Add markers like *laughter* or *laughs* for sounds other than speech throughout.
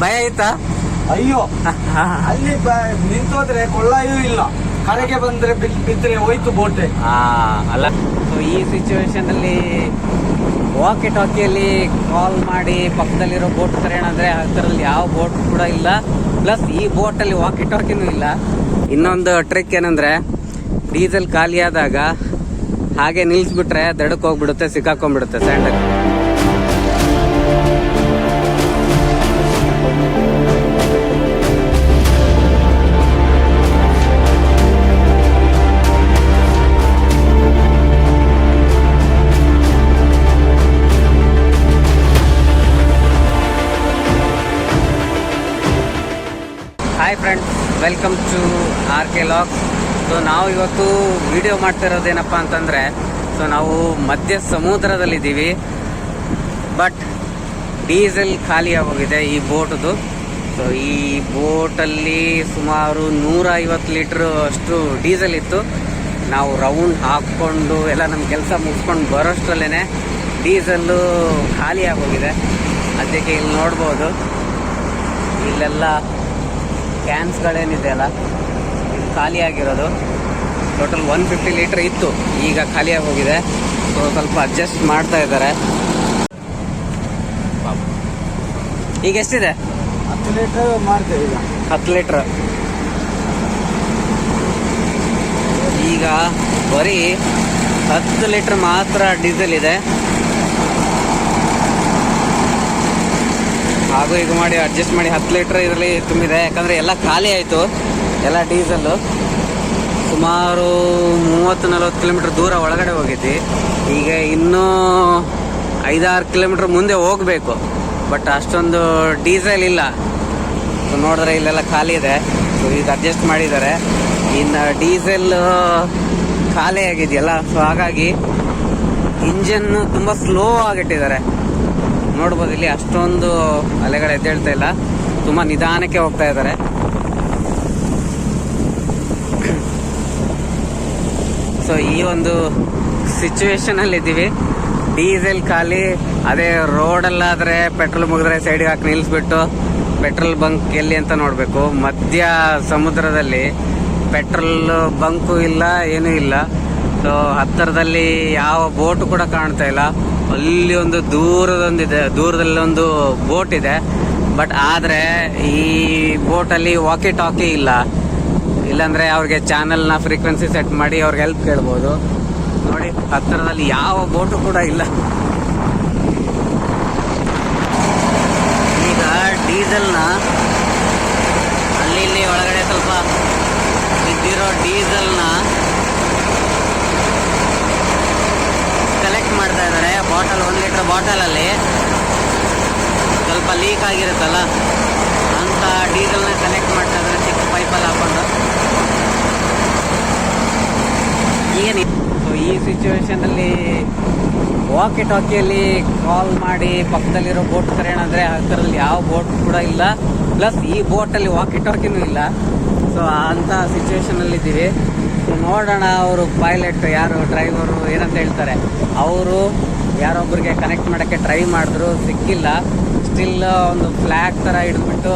ಭಯ ಆಯ್ತಾ? ಅಯ್ಯೋ ಅಲ್ಲಿ ನಿಂತೋದ್ರೆ ಕೊಳ್ಳಾಯೂ ಇಲ್ಲ. ಕರೆಗೆ ಬಂದ್ರೆ ಬಿದ್- ಬಿದ್ರೆ ಹೋಯ್ತು ಬೋಟೆ. ಹಾ ಅಲ್ಲ ಈ ಸಿಚುವೇಶನ್ ಅಲ್ಲಿ ವಾಕಿ ಟಾಕಿಯಲ್ಲಿ ಕಾಲ್ ಮಾಡಿ ಪಕ್ಕದಲ್ಲಿರೋ ಬೋಟ್ ಕರೆಯೋಣ ಅಂದ್ರೆ ಹತ್ತಿರದಲ್ಲಿ ಯಾವ ಬೋಟ್ ಕೂಡ ಇಲ್ಲ. ಪ್ಲಸ್ ಈ ಬೋಟ್ ಅಲ್ಲಿ ವಾಕಿ ಟಾಕಿನೂ ಇಲ್ಲ. ಇನ್ನೊಂದು ಟ್ರಿಕ್ ಏನಂದ್ರೆ ಡೀಸೆಲ್ ಖಾಲಿಯಾದಾಗ ಆದಾಗ ಹಾಗೆ ನಿಲ್ಸ್ಬಿಟ್ರೆ ದಡಕ್ಕೆ ಹೋಗ್ಬಿಡುತ್ತೆ ಸಿಕ್ಕಾಕೊಂಡ್ಬಿಡುತ್ತೆ sandal hi friends welcome to R K locks so ನಾವು ಇವತ್ತು ವಿಡಿಯೋ ಮಾಡ್ತಿರೋದೇನಪ್ಪ ಅಂತಂದರೆ ಸೊ ನಾವು ಮಧ್ಯ ಸಮುದ್ರದಲ್ಲಿದ್ದೀವಿ. ಬಟ್ ಡೀಸೆಲ್ ಖಾಲಿಯಾಗೋಗಿದೆ ಈ ಬೋಟ್ದು ಸೊ ಈ ಬೋಟಲ್ಲಿ ಸುಮಾರು ನೂರ ಐವತ್ತು ಲೀಟ್ರ್ ಅಷ್ಟು ಡೀಸೆಲ್ ಇತ್ತು. ನಾವು ರೌಂಡ್ ಹಾಕ್ಕೊಂಡು ಎಲ್ಲ ನಮ್ಮ ಕೆಲಸ ಮುಗಿಸ್ಕೊಂಡು ಬರೋಷ್ಟರಲ್ಲೇ ಡೀಸೆಲ್ಲು ಖಾಲಿಯಾಗೋಗಿದೆ ಅದಕ್ಕೆ ಇಲ್ಲಿ ನೋಡ್ಬೋದು. ಇಲ್ಲೆಲ್ಲ ಕ್ಯಾನ್ಸ್ಗಳೇನಿದೆ ಅಲ್ಲ ಇದು ಖಾಲಿಯಾಗಿರೋದು. ಟೋಟಲ್ ಒನ್ ಫಿಫ್ಟಿ ಲೀಟ್ರ್ ಇತ್ತು ಈಗ ಖಾಲಿಯಾಗಿ ಹೋಗಿದೆ ಸೊ ಸ್ವಲ್ಪ ಅಡ್ಜಸ್ಟ್ ಮಾಡ್ತಾ ಇದ್ದಾರೆ. ಈಗ ಎಷ್ಟಿದೆ? ಹತ್ತು ಲೀಟ್ರ್ ಮಾಡ್ತೇವೆ ಈಗ. ಹತ್ತು ಲೀಟ್ರ್ ಈಗ ಬರೀ ಹತ್ತು ಲೀಟ್ರ್ ಮಾತ್ರ ಡೀಸೆಲ್ ಇದೆ. ಹಾಗೂ ಈಗ ಮಾಡಿ ಅಡ್ಜಸ್ಟ್ ಮಾಡಿ ಹತ್ತು ಲೀಟ್ರ್ ಇದರಲ್ಲಿ ತುಂಬಿದೆ. ಯಾಕಂದರೆ ಎಲ್ಲ ಖಾಲಿ ಆಯಿತು. ಎಲ್ಲ ಡೀಸಲ್ಲು ಸುಮಾರು ಮೂವತ್ತು ನಲ್ವತ್ತು ಕಿಲೋಮೀಟ್ರ್ ದೂರ ಒಳಗಡೆ ಹೋಗಿದ್ವಿ. ಈಗ ಇನ್ನೂ ಐದಾರು ಕಿಲೋಮೀಟ್ರ್ ಮುಂದೆ ಹೋಗಬೇಕು. ಬಟ್ ಅಷ್ಟೊಂದು ಡೀಸೆಲ್ ಇಲ್ಲ. ಸೊ ನೋಡಿದ್ರೆ ಇಲ್ಲೆಲ್ಲ ಖಾಲಿ ಇದೆ. ಸೊ ಈಗ ಅಡ್ಜಸ್ಟ್ ಮಾಡಿದ್ದಾರೆ. ಇನ್ನು ಡೀಸೆಲ್ ಖಾಲಿ ಆಗಿದೆಯಲ್ಲ? ಸೊ ಹಾಗಾಗಿ ಇಂಜನ್ನು ತುಂಬ ಸ್ಲೋ ಆಗಿಟ್ಟಿದ್ದಾರೆ. ನೋಡ್ಬೋದು, ಇಲ್ಲಿ ಅಷ್ಟೊಂದು ಅಲೆಗಳು ಎದ್ದೇಳ್ತಾ ಇಲ್ಲ. ತುಂಬ ನಿಧಾನಕ್ಕೆ ಹೋಗ್ತಾ ಇದ್ದಾರೆ. ಸೊ ಈ ಒಂದು ಸಿಚುವೇಶನ್ ಅಲ್ಲಿ ಇದ್ದೀವಿ. ಡೀಸೆಲ್ ಖಾಲಿ, ಅದೇ ರೋಡಲ್ಲಾದ್ರೆ ಪೆಟ್ರೋಲ್ ಮುಗಿದ್ರೆ ಸೈಡ್ಗೆ ಹಾಕಿ ನಿಲ್ಲಿಸ್ಬಿಟ್ಟು ಪೆಟ್ರೋಲ್ ಬಂಕ್ ಎಲ್ಲಿ ಅಂತ ನೋಡಬೇಕು. ಮಧ್ಯ ಸಮುದ್ರದಲ್ಲಿ ಪೆಟ್ರೋಲ್ ಬಂಕು ಇಲ್ಲ, ಏನೂ ಇಲ್ಲ. ಸೊ ಹತ್ತಿರದಲ್ಲಿ ಯಾವ ಬೋಟ್ ಕೂಡ ಕಾಣ್ತಾ ಇಲ್ಲ. ಅಲ್ಲಿ ಒಂದು ದೂರದೊಂದಿದೆ, ದೂರದಲ್ಲಿ ಒಂದು ಬೋಟ್ ಇದೆ. ಬಟ್ ಆದರೆ ಈ ಬೋಟಲ್ಲಿ ವಾಕಿ ಟಾಕಿ ಇಲ್ಲ. ಇಲ್ಲಾಂದರೆ ಅವ್ರಿಗೆ ಚಾನಲ್ನ ಫ್ರೀಕ್ವೆನ್ಸಿ ಸೆಟ್ ಮಾಡಿ ಅವ್ರಿಗೆ ಹೆಲ್ಪ್ ಕೇಳ್ಬೋದು. ನೋಡಿ, ಹತ್ತಿರದಲ್ಲಿ ಯಾವ ಬೋಟು ಕೂಡ ಇಲ್ಲ. ಈಗ ಡೀಸೆಲ್ನ ಅಲ್ಲಿ ಇಲ್ಲಿ ಒಳಗಡೆ ಸ್ವಲ್ಪ ಬಿದ್ದಿರೋ ಡೀಸೆಲ್ನ ಕಲೆಕ್ಟ್ ಮಾಡ್ತಾ ಇದ್ದಾರೆ ಬಾಟಲ್ ಒಂದು ಬಾಟಲಲ್ಲಿ ಸ್ವಲ್ಪ ಲೀಕ್ ಆಗಿರುತ್ತಲ್ಲ, ಅಂತ ಡೀಸೆಲ್ನ ಕನೆಕ್ಟ್ ಮಾಡ್ತಾ ಚಿಕ್ಕ ಪೈಪಲ್ಲಿ ಹಾಕೊಂಡು. ಏನು ಸೊ ಈ ಸಿಚುವೇಶನಲ್ಲಿ ವಾಕಿ ಟಾಕಿಯಲ್ಲಿ ಕಾಲ್ ಮಾಡಿ ಪಕ್ಕದಲ್ಲಿರೋ ಬೋಟ್ ಕರೆಯೋಣ ಅಂದ್ರೆ ಹತ್ತಿರದಲ್ಲಿ ಯಾವ ಬೋಟ್ ಕೂಡ ಇಲ್ಲ. ಪ್ಲಸ್ ಈ ಬೋಟಲ್ಲಿ ವಾಕಿ ಟಾಕಿನೂ ಇಲ್ಲ. ಸೊ ಅಂಥ ಸಿಚುವೇಶನಲ್ಲಿದ್ದೀವಿ ನೋಡೋಣ, ಅವರು ಪೈಲಟ್ ಯಾರು ಡ್ರೈವರು ಏನಂತ ಹೇಳ್ತಾರೆ. ಅವರು ಯಾರೊಬ್ಬರಿಗೆ ಕನೆಕ್ಟ್ ಮಾಡೋಕ್ಕೆ ಟ್ರೈ ಮಾಡಿದ್ರು, ಸಿಕ್ಕಿಲ್ಲ. ಸ್ಟಿಲ್ ಒಂದು ಫ್ಲ್ಯಾಗ್ ಥರ ಹಿಡಿದ್ಬಿಟ್ಟು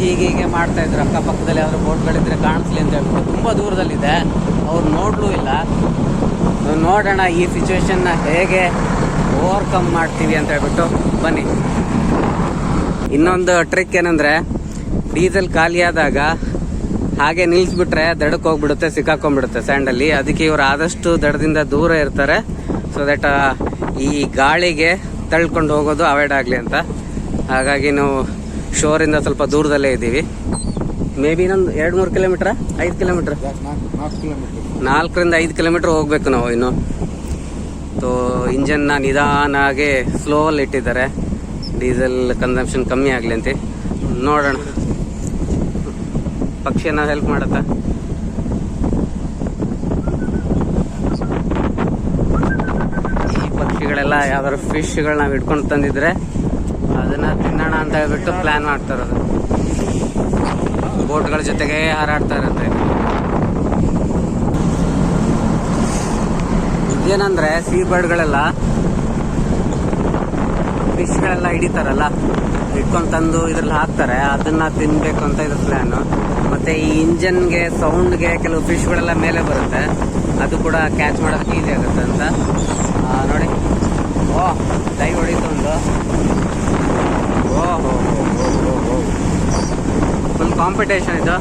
ಹೀಗೆ ಹೀಗೆ ಮಾಡ್ತಾ ಇದ್ರು. ಅಕ್ಕಪಕ್ಕದಲ್ಲಿ ಯಾವ್ದಾದ್ರು ಬೋಟ್ಗಳಿದ್ರೆ ಕಾಣಿಸ್ಲಿ ಅಂತ ಹೇಳ್ಬಿಟ್ಟು ತುಂಬ ದೂರದಲ್ಲಿದೆ. ಅವ್ರು ನೋಡಲೂ ಇಲ್ಲ. ನೋಡೋಣ ಈ ಸಿಚುವೇಶನ್ನ ಹೇಗೆ ಓವರ್ಕಮ್ ಮಾಡ್ತೀವಿ ಅಂತ ಹೇಳ್ಬಿಟ್ಟು ಬನ್ನಿ. ಇನ್ನೊಂದು ಟ್ರಿಕ್ ಏನಂದರೆ ಡೀಸೆಲ್ ಖಾಲಿಯಾದಾಗ ಹಾಗೆ ನಿಲ್ಲಿಸ್ಬಿಟ್ರೆ ದಡಕ್ಕೆ ಹೋಗ್ಬಿಡುತ್ತೆ, ಸಿಕ್ಕಾಕೊಂಡ್ಬಿಡುತ್ತೆ ಸ್ಯಾಂಡಲ್ಲಿ ಅದಕ್ಕೆ ಇವರು ಆದಷ್ಟು ದಡದಿಂದ ದೂರ ಇರ್ತಾರೆ. ಸೊ ದಟ್ ಈ ಗಾಳಿಗೆ ತಳ್ಕೊಂಡು ಹೋಗೋದು ಅವಾಯ್ಡ್ ಆಗಲಿ ಅಂತ. ಹಾಗಾಗಿ ನಾವು ಶೋರಿಂದ ಸ್ವಲ್ಪ ದೂರದಲ್ಲೇ ಇದ್ದೀವಿ. ಮೇ ಬಿ ಇನ್ನೊಂದು ಎರಡು ಮೂರು ಕಿಲೋಮೀಟ್ರ? ಐದು ಕಿಲೋಮೀಟ್ರ್? ನಾಲ್ಕು ನಾಲ್ಕು ಕಿಲೋಮೀಟರ್ ನಾಲ್ಕರಿಂದ ಐದು ಕಿಲೋಮೀಟ್ರ್ ಹೋಗಬೇಕು ನಾವು ಇನ್ನು. ಸೊ ಇಂಜನ್ನ ಸ್ಲೋ ಅಲ್ಲಿ ಇಟ್ಟಿದ್ದಾರೆ. ಡೀಸೆಲ್ ಕನ್ಸಂಪ್ಷನ್ ಕಮ್ಮಿ ಆಗಲಿ ಅಂತ. ನೋಡೋಣ. ಪಕ್ಷಿಯನ್ನ ಹೆಲ್ಪ್ ಮಾಡತ್ತಾ ಈ ಪಕ್ಷಿಗಳೆಲ್ಲ ಯಾವ್ದಾದ್ರು ಫಿಶ್ಗಳು ನಾವು ಇಟ್ಕೊಂಡು ತಂದಿದ್ರೆ ಅದನ್ನ ತಿನ್ನೋಣ ಅಂತ ಹೇಳ್ಬಿಟ್ಟು ಪ್ಲಾನ್ ಮಾಡ್ತಾರ ಬೋಟ್ ಬೋಟ್ಗಳ ಜೊತೆಗೆ ಹಾರಾಡ್ತಾ ಇರುತ್ತೆ ಇದೇನಂದ್ರೆ ಸೀ ಬರ್ಡ್ಗಳೆಲ್ಲ ಫಿಶ್ಗಳೆಲ್ಲ ಹಿಡಿತಾರಲ್ಲ, ಹಿಡ್ಕೊಂಡು ತಂದು ಇದ್ರಲ್ಲಿ ಹಾಕ್ತಾರೆ, ಅದನ್ನ ತಿನ್ಬೇಕು ಅಂತ ಇದ್ರ ಪ್ಲಾನ್. ಮತ್ತೆ ಈ ಇಂಜನ್ಗೆ, ಸೌಂಡ್ಗೆ ಕೆಲವು ಫಿಶ್ಗಳೆಲ್ಲ ಮೇಲೆ ಬರುತ್ತೆ. ಅದು ಕೂಡ ಕ್ಯಾಚ್ ಮಾಡೋದಕ್ಕೆ ಈಸಿ ಆಗುತ್ತೆ ಅಂತ. ನೋಡಿ. ಓ ಲೈ ಓ, ಹೋ ಫುಲ್ ಕಾಂಪಿಟೇಷನ್ ಇದು.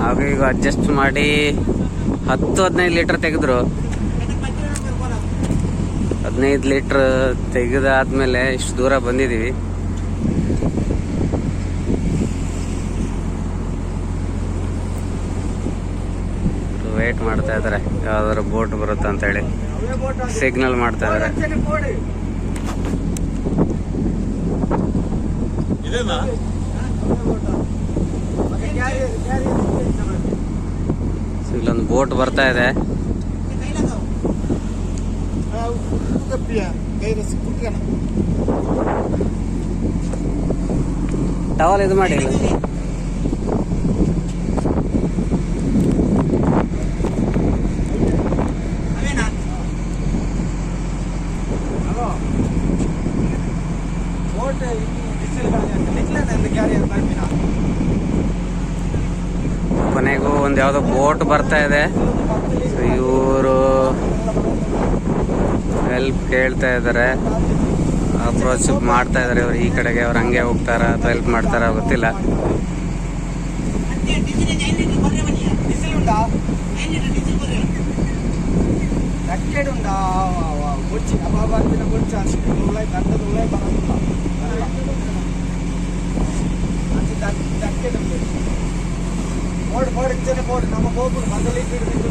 ಹಾಗೂ ಈಗ ಅಡ್ಜಸ್ಟ್ ಮಾಡಿ ಹತ್ತು ಹದಿನೈದು ಲೀಟರ್ ತೆಗೆದ್ರು. ಹದಿನೈದು ಲೀಟ್ರ್ ತೆಗೆದಾದ್ಮೇಲೆ ಇಷ್ಟು ದೂರ ಬಂದಿದ್ದೀವಿ. ವೇಟ್ ಮಾಡ್ತಾ ಇದ್ದಾರೆ ಯಾವ್ದಾದ್ರು ಬೋಟ್ ಬರುತ್ತೆ ಅಂತ ಹೇಳಿ ಸಿಗ್ನಲ್ ಮಾಡ್ತಾ ಇದ್ದಾರೆ ಇಲ್ಲೊಂದು ಬೋಟ್ ಬರ್ತಾ ಇದೆ. ಟವಲ್ ಇದು ಮಾಡಿ ಕೊನೆಗೂ ಒಂದು ಯಾವುದೋ ಬೋಟ್ ಬರ್ತಾ ಇದೆ. ಇವರು ಹೆಲ್ಪ್ ಕೇಳ್ತಾ ಇದ್ದಾರೆ ಅಪ್ರೋಚ್ ಮಾಡ್ತಾ ಇದ್ದಾರೆ ಇವ್ರು. ಈ ಕಡೆಗೆ ಅವ್ರು ಹಂಗೆ ಹೋಗ್ತಾರ ಅಥವಾ ಹೆಲ್ಪ್ ಮಾಡ್ತಾರ ಗೊತ್ತಿಲ್ಲ. ಉಂಟಾ? ರಕೆಟ್ ಉಂಟಾ ಮುಚ್ಚಿ ಅಬಾಬಾರ್ತಿನ আজকে ಉಳ್ಳಾಯ್ ಬರೋದಿಲ್ಲ ಅದು ರಕೆಟ್ ಉಂಟು ಬೋರ್ಡ್ ಬೋರ್ಡ್ ಬೋರ್ಡ್. ನಮ್ಮ ಸ್ಪೀಡ್ ಬಿದ್ದು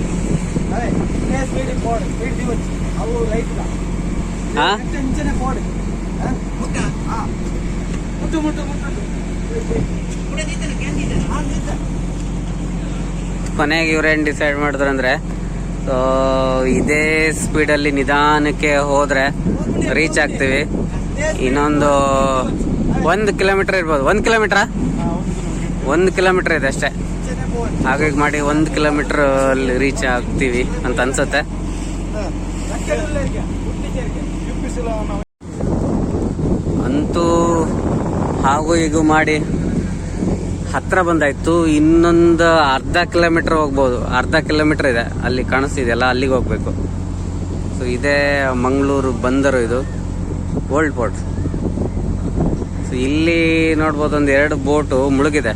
ಅದೇ ಇನ್ನೇ ಸ್ಪೀಡ್ ಬೋರ್ಡ್. ಸ್ಪೀಡ್ ದಿವಸ ಅವು ಲೈಟ್ ಇಲ್ಲ ಹಾ? ಇಂಚನೆ ಬೋರ್ಡ್. ಮುಟ್ಟು? ಮುಟ್ಟು ಮುಟ್ಟು. ಕೊನೆಗೆ ಇವ್ರೇನ್ ಡಿಸೈಡ್ ಮಾಡಿದ್ರು ಅಂದ್ರೆ ಸೊ ಇದೇ ಸ್ಪೀಡಲ್ಲಿ ನಿಧಾನಕ್ಕೆ ಹೋದರೆ ರೀಚ್ ಆಗ್ತೀವಿ. ಇನ್ನೊಂದು ಒಂದು ಕಿಲೋಮೀಟ್ರ್ ಇರ್ಬೋದು. ಒಂದು ಕಿಲೋಮೀಟ್ರ ಒಂದು ಕಿಲೋಮೀಟ್ರ್ ಇದೆ ಅಷ್ಟೇ. ಹಾಗಾಗಿ ಮಾಡಿ ಒಂದು ಕಿಲೋಮೀಟ್ರ್ ಅಲ್ಲಿ ರೀಚ್ ಆಗ್ತೀವಿ ಅಂತ ಅನ್ಸುತ್ತೆ. ಅಂತೂ ಹಾಗೂ ಹೀಗೂ ಮಾಡಿ ಹತ್ರ ಬಂದಾಯ್ತು, ಇನ್ನೊಂದು ಅರ್ಧ ಕಿಲೋಮೀಟರ್ ಹೋಗ್ಬೋದು. ಅರ್ಧ ಕಿಲೋಮೀಟರ್ ಇದೆ, ಅಲ್ಲಿ ಕಾಣಿಸ್ತಿದೆಯಲ್ಲ ಅಲ್ಲಿಗೆ ಹೋಗ್ಬೇಕು. ಸೊ ಇದೇ ಮಂಗಳೂರು ಬಂದರು ಇದು ಓಲ್ಡ್ ಪೋರ್ಟ್ ಸೊ ಇಲ್ಲಿ ನೋಡ್ಬೋದು ಒಂದು ಎರಡು ಬೋಟು ಮುಳುಗಿದೆ.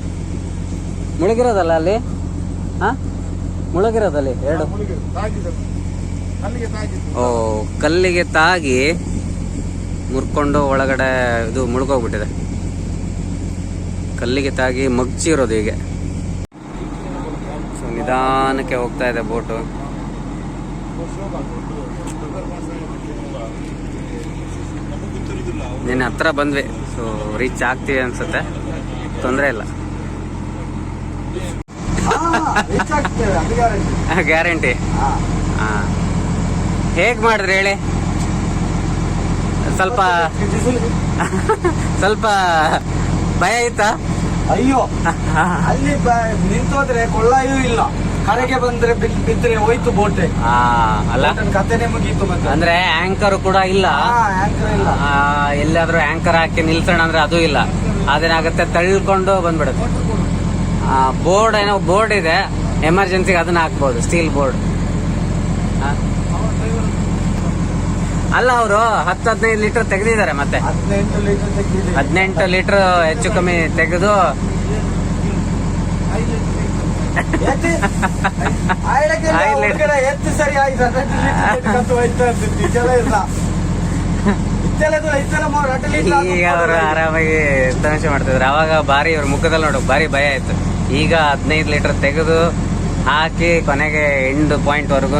ಮುಳುಗಿರೋದಲ್ಲ ಅಲ್ಲಿ? ಹಾ? ಮುಳುಗಿರೋದಲ್ಲಿ, ಎರಡು. ಓ, ಕಲ್ಲಿಗೆ ತಾಗಿ ಮುರ್ಕೊಂಡು ಒಳಗಡೆ ಇದು ಮುಳುಗೋಗ್ಬಿಟ್ಟಿದೆ. ಕಲ್ಲಿಗೆ ತಾಗಿ ಮಗ್ಚಿರೋದು ಹೀಗೆ. ಸೊ ನಿಧಾನಕ್ಕೆ ಹೋಗ್ತಾ ಇದೆ ಬೋಟು. ನಿನ್ನೆ ಹತ್ರ ಬಂದ್ವಿ. ಸೊ ರೀಚ್ ಆಗ್ತೀವಿ ಅನ್ಸುತ್ತೆ. ತೊಂದರೆ ಇಲ್ಲ. ಗ್ಯಾರಂಟಿ. ಆ ಹಾಂ. ಹೇಗೆ ಮಾಡಿದ್ರಿ ಹೇಳಿ? ಸ್ವಲ್ಪ *laughs* ಸ್ವಲ್ಪ ಭಯ ಆಯ್ತಾ? ಅಯ್ಯೋ ಅಲ್ಲಿ ನಿಂತೋದ್ರೆ ಕೊಳ್ಳಾಯೂ ಇಲ್ಲ. ಕರೆಗೆ ಬಂದ್ರೆ ಬಿದ್ದರೆ ಬಿದ್ರೆ ಹೋಯ್ತು ಬೋಟೆ. ಅಲ್ಲ. ಕಥೆನೇ ಮುಗೀತು ಮತ್ತೆ. ಅಂದ್ರೆ ಆಂಕರ್ ಕೂಡ ಇಲ್ಲ. ಆಂಕರ್ ಇಲ್ಲ. ಎಲ್ಲಾದ್ರೂ ಆಂಕರ್ ಹಾಕಿ ನಿಲ್ಸೋಣ ಅಂದ್ರೆ ಅದು ಇಲ್ಲ. ಅದೇನಾಗುತ್ತೆ ತಳ್ಕೊಂಡು ಬಂದ್ಬಿಡುತ್ತೆ. ಬೋರ್ಡ್ ಏನೋ ಬೋರ್ಡ್ ಇದೆ. ಎಮರ್ಜೆನ್ಸಿಗೆ ಅದನ್ನ ಹಾಕ್ಬೋದು ಸ್ಟೀಲ್ ಬೋರ್ಡ್. ಅಲ್ಲ ಅವರು ಹತ್ತು ಹದಿನೈದು ಲೀಟರ್ ತೆಗೆದಿದ್ದಾರೆ ಮತ್ತೆ. ಹದಿನೆಂಟು ಲೀಟರ್ ತೆಗ್ದಿದೆ. ಹದಿನೆಂಟು ಲೀಟರ್ ಹೆಚ್ಚು ಕಮ್ಮಿ ತೆಗೆದು. ಎತ್ತಿ. ಸರಿ ಆಯ್ತು. *laughs* ಈಗ ಅವರು ಆರಾಮಾಗಿ ತಮಾಷೆ ಮಾಡ್ತಿದ್ರು. ಅವಾಗ ಬಾರಿ ಇವ್ರ ಮುಖದಲ್ಲಿ ನೋಡಕ್ ಬಾರಿ ಭಯ ಆಯ್ತು. ಈಗ ಹದಿನೈದು ಲೀಟರ್ ತೆಗೆದು ಹಾಕಿ ಕೊನೆಗೆ ಎಂಡ್ ಪಾಯಿಂಟ್ ವರ್ಗು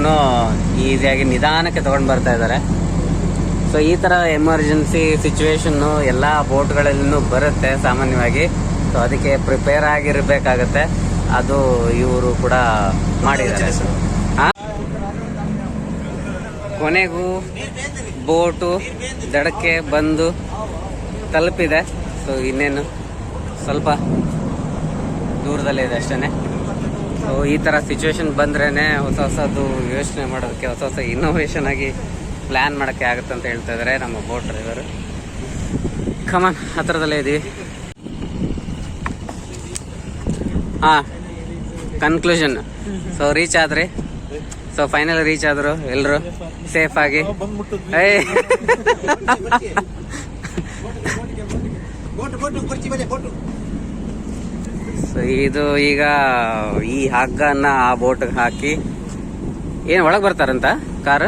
ಈಸಿಯಾಗಿ ನಿಧಾನಕ್ಕೆ ತಗೊಂಡ್ ಬರ್ತಾ ಇದ್ದಾರೆ. ಸೊ ಈ ತರ ಎಮರ್ಜೆನ್ಸಿ ಸಿಚುವೇಶನ್ ಎಲ್ಲ ಬೋಟ್ಗಳಲ್ಲೂ ಬರುತ್ತೆ ಸಾಮಾನ್ಯವಾಗಿ. ಸೊ ಅದಕ್ಕೆ ಪ್ರಿಪೇರ್ ಆಗಿರ್ಬೇಕಾಗತ್ತೆ. ಅದು ಇವರು ಕೂಡ ಮಾಡಿದ್ದಾರೆ. ಹಾ? ಕೊನೆಗೂ ಬೋಟು ದಡಕ್ಕೆ ಬಂದು ತಲುಪಿದೆ. ಸೊ ಇನ್ನೇನು ಸ್ವಲ್ಪ ದೂರದಲ್ಲೇ ಇದೆ ಅಷ್ಟೇ ಸೊ ಈ ಥರ ಸಿಚುವೇಶನ್ ಬಂದ್ರೇ ಹೊಸ ಹೊಸದು ಯೋಚನೆ ಮಾಡೋದಕ್ಕೆ ಹೊಸ ಹೊಸ ಇನ್ನೋವೇಶನ್ ಆಗಿ ಪ್ಲ್ಯಾನ್ ಮಾಡೋಕ್ಕೆ ಆಗುತ್ತೆ ಅಂತ ಹೇಳ್ತಾ ಇದ್ದಾರೆ ನಮ್ಮ ಬೋಟ್ ಡ್ರೈವರು ಕಮನ್ ಹತ್ರದಲ್ಲೇ ಇದ್ದೀವಿ ಹಾಂ ಕನ್ಕ್ಲೂಷನ್ ಸೊ ರೀಚ್ ಆದ್ರಿ. ಸೊ ಫೈನಲ್ ರೀಚ್ ಆದರು ಎಲ್ಲರೂ ಸೇಫ್ ಆಗಿ. ಸೊ ಇದು ಈಗ ಈ ಹಗ್ಗನ್ನ ಆ ಬೋಟ್ಗೆ ಹಾಕಿ. ಏನು, ಒಳಗೆ ಬರ್ತಾರಂತ? ಕಾರ್?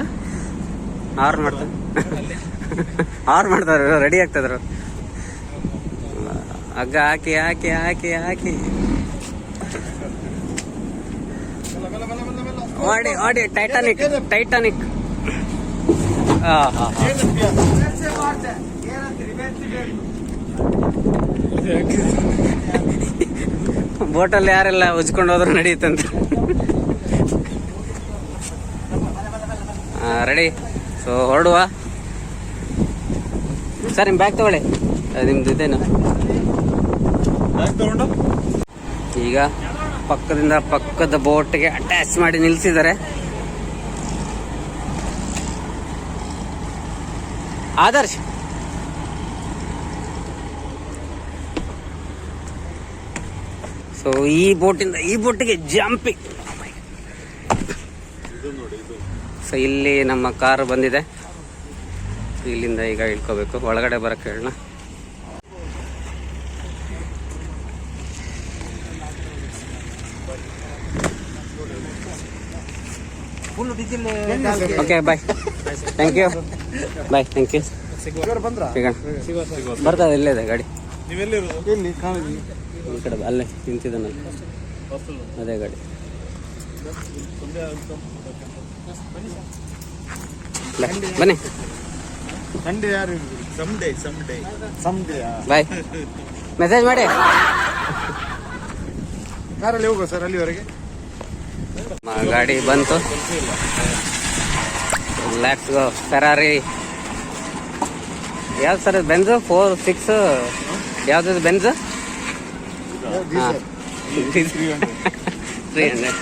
ಆರ್ ಮಾಡ್ತಾರೆ ಆರ್ ಮಾಡ್ತಾರೆ ರೆಡಿ ಆಗ್ತದ್ರು ಹಗ್ಗ ಹಾಕಿ ಹಾಕಿ ಹಾಕಿ ಹಾಕಿ. ಓಡಿ ಓಡಿ ಟೈಟಾನಿಕ್ ಟೈಟಾನಿಕ್ ಬೋಟಲ್ಲಿ ಯಾರೆಲ್ಲ ಉಜ್ಕೊಂಡು ಹೋದ್ರೆ ನಡೆಯುತ್ತಂತ ರೆಡಿ ಸೊ ಹೊರಡುವ. ಸರ್ ನಿಮ್ಮ ಬ್ಯಾಗ್ ತಗೊಳ್ಳಿ. ನಿಮ್ದು ಇದೇನು? ಈಗ ಪಕ್ಕದಿಂದ ಪಕ್ಕದ ಬೋಟ್ಗೆ ಅಟ್ಯಾಚ್ ಮಾಡಿ ನಿಲ್ಸಿದ್ದಾರೆ. ಆದರ್ಶ್! ಸೊ ಈ ಬೋಟಿಂದ ಈ ಬೋಟಿಗೆ ಜಂಪಿಂಗ್ ಸೊ ಇಲ್ಲಿ ನಮ್ಮ ಕಾರ್ ಬಂದಿದೆ. ಇಲ್ಲಿಂದ ಈಗ ಇಳ್ಕೋಬೇಕು. ಒಳಗಡೆ ಬರಕ್ಕೆ ಹೇಳೋಣ. Okay bye thank you bye thank you ಬಂದ್ರ? ಸಿಗೋಣ ಬರ್ತದೆ ಇಲ್ಲೇ ಇದೆ ಗಾಡಿ. ಈ ಕಡೆ ಅಲ್ಲೇ ನಿಂತಿದ್ದಾನಲ್ಲ ಅದೇ ಗಾಡಿ. ಬನ್ನಿ. ಸಂಡೇ ಯಾರು Sunday Sunday Sunday bye. Message ಮಾಡಿ. ಕಾರಲ್ಲಿ ಹೋಗುವ ಸರ್ ಅಲ್ಲಿವರೆಗೆ? ಗಾಡಿ ಬಂತು. ಲ್ಯಾಕ್ಸ್ ಗೋ ಫೆರಾರಿ ಯಾವ್ದು ಸರ್ ಬೆಂಜು ಫೋರ್ ಸಿಕ್ಸ್ ಯಾವ್ದು Benz three hundred three hundred